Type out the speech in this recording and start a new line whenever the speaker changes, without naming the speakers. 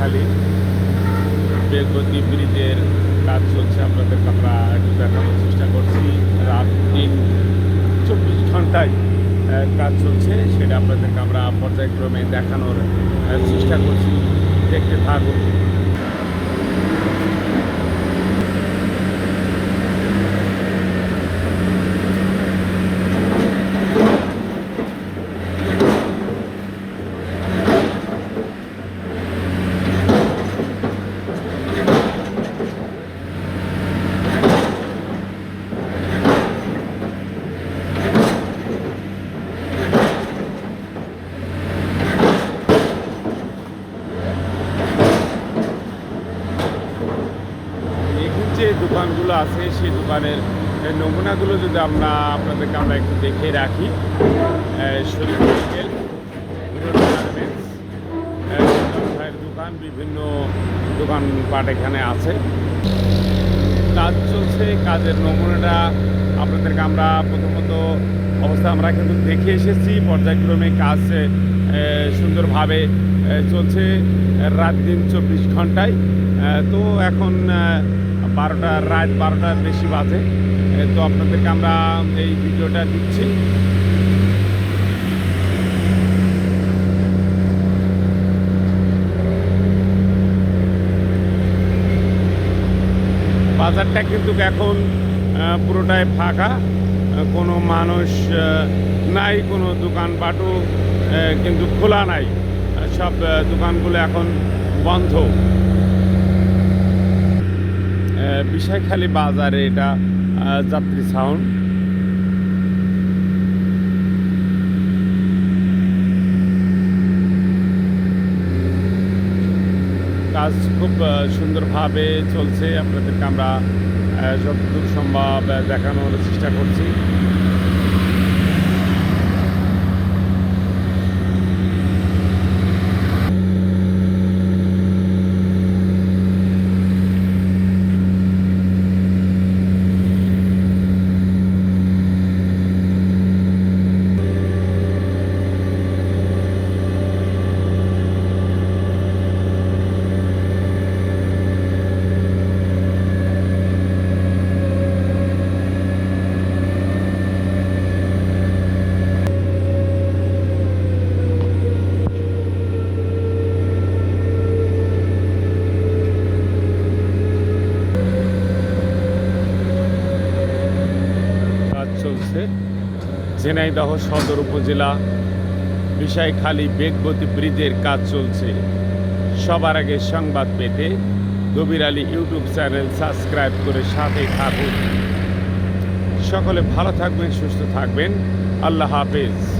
খালি। বেগতি ব্রিজের কাজ চলছে আপনাদেরকে আমরা একটু দেখানোর চেষ্টা করছি। রাত দিন চব্বিশ ঘন্টায় কাজ চলছে, সেটা আপনাদেরকে আমরা পর্যায়ক্রমে দেখানোর চেষ্টা করছি। দেখতে থাকুন। দোকানগুলো আছে, সেই দোকানের নমুনাগুলো যদি আমরা আপনাদেরকে আমরা একটু দেখে রাখি। শরীফ দোকান, বিভিন্ন দোকানপাট এখানে আছে। কাজ চলছে, কাজের নমুনাটা আপনাদেরকে আমরা প্রথমত অবস্থা আমরা কিন্তু দেখে এসেছি। পর্যায়ক্রমে কাজ সুন্দরভাবে চলছে রাত দিন চব্বিশ ঘন্টায়। তো এখন বারোটা, রাত বারোটার বেশি বাজে। তো আপনাদেরকে আমরা এই ভিডিওটা দিচ্ছি। বাজারটা কিন্তু এখন পুরোটাই ফাঁকা। কোনো মানুষ নাই, কোনো দোকানপাটও কিন্তু খোলা নাই। সব দোকানগুলো এখন বন্ধ। বিষয়খালী বাজারে এটা যাত্রী সাউন্ড কাজ খুব সুন্দরভাবে চলছে। আপনাদেরকে আমরা যতদূর সম্ভব দেখানোর চেষ্টা করছি কাজ চলছে। ঝিনাইদহ সদর উপজেলা বিষয়খালী বেগবতী ব্রিজের কাজ চলছে। সবার আগে সংবাদ পেতে গভীর আলী ইউটিউব চ্যানেল সাবস্ক্রাইব করে সাথে থাকুন। সকলে ভালো থাকবেন, সুস্থ থাকবেন। আল্লাহ হাফেজ।